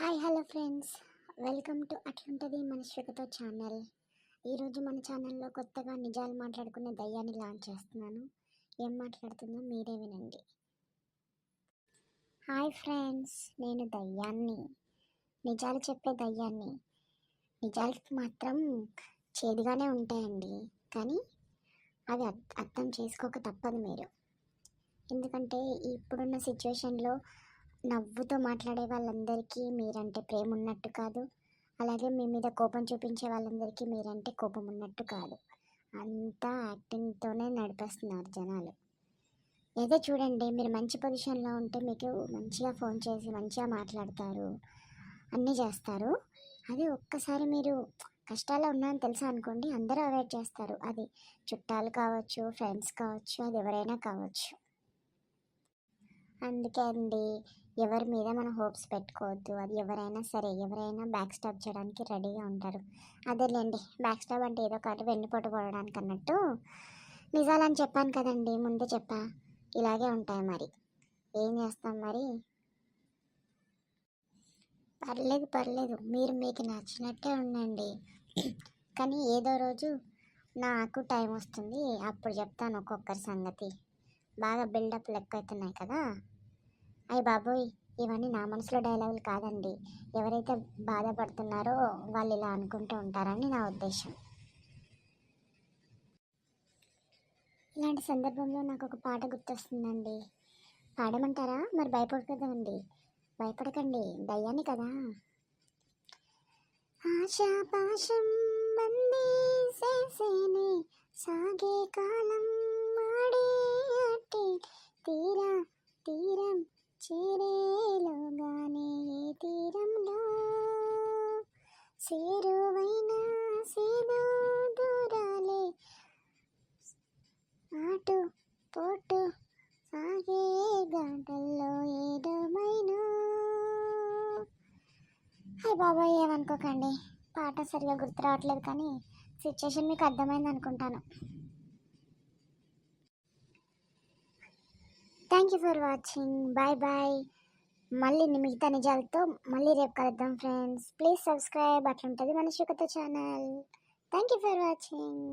Hi hello friends. Welcome to అట్లుంటుంది మనశ్వికతో channel. ఈరోజు మన ఛానల్లో కొత్తగా నిజాలు మాట్లాడుకునే దయ్యాన్ని లాంచ్ చేస్తున్నాను. ఏం మాట్లాడుతుందో మీరే వినండి. హాయ్ ఫ్రెండ్స్ నేను దయ్యాన్ని. నిజాలు చెప్పే దయ్యాన్ని. నిజాలు మాత్రం చేదుగానే ఉంటాయండి. కానీ అవి అర్థ- అర్థం చేసుకోక తప్పదు మీరు. ఎందుకంటే ఇప్పుడున్న సిచ్యువేషన్లో నవ్వుతో మాట్లాడే వాళ్ళందరికీ మీరంటే ప్రేమ ఉన్నట్టు కాదు. అలాగే మీ మీద కోపం చూపించే వాళ్ళందరికీ మీరంటే కోపం ఉన్నట్టు కాదు. అంతా యాక్టింగ్తోనే నడిపేస్తున్నారు జనాలు. ఏదో చూడండి మీరు మంచి పొజిషన్లో ఉంటే మీకు మంచిగా ఫోన్ చేసి మంచిగా మాట్లాడతారు. అన్నీ చేస్తారు. అది ఒక్కసారి మీరు కష్టాల్లో ఉన్నాయని తెలుసా అనుకోండి అందరూ అవాయిడ్ చేస్తారు. అది చుట్టాలు కావచ్చు ఫ్రెండ్స్ కావచ్చు అది ఎవరైనా కావచ్చు. అందుకే అండి ఎవరి మీద మనం హోప్స్ పెట్టుకోవద్దు. అది ఎవరైనా సరే ఎవరైనా బ్యాక్ స్టాప్ చేయడానికి రెడీగా ఉంటారు. అదేలేండి బ్యాక్ స్టాప్ అంటే ఏదో ఒకటి వెన్నుపోటు పోవడానికి అన్నట్టు నిజాలని చెప్పాను కదండి ముందే చెప్పా. ఇలాగే ఉంటాయి మరి. ఏం చేస్తాం మరి? పర్లేదు పర్లేదు. మీరు మీకు నచ్చినట్టే ఉండండి. కానీ ఏదో రోజు నాకు టైం వస్తుంది అప్పుడు చెప్తాను ఒక్కొక్కరి సంగతి. బాగా బిల్డప్ లెక్క అవుతున్నాయి కదా. అయ్యి బాబోయ్ ఇవన్నీ నా మనసులో డైలాగులు కాదండి. ఎవరైతే బాధపడుతున్నారో వాళ్ళు ఇలా అనుకుంటూ ఉంటారని నా ఉద్దేశం. ఇలాంటి సందర్భంలో నాకు ఒక పాట గుర్తొస్తుందండి. పాడమంటారా? మరి భయపడకదండి. భయపడకండి. దయ్యాన్ని కదా. ఆశా పాశం సాగే కాలం పోటు సాగే గంటల్లో ఏదోమైనా. హాయ్ బాబాయ్ ఏమనుకోకండి. పాట సరిగా గుర్తు రావట్లేదు కానీ సిచ్యుయేషన్ మీకు అర్థమైంది అనుకుంటాను. Thank you for watching bye bye మళ్ళీ మిగతా నిజాలతో మళ్ళీ రేపు కలుద్దాం ఫ్రెండ్స్ ప్లీజ్ సబ్స్క్రైబ్ అట్లుంటుంది మన శుకత channel thank you for watching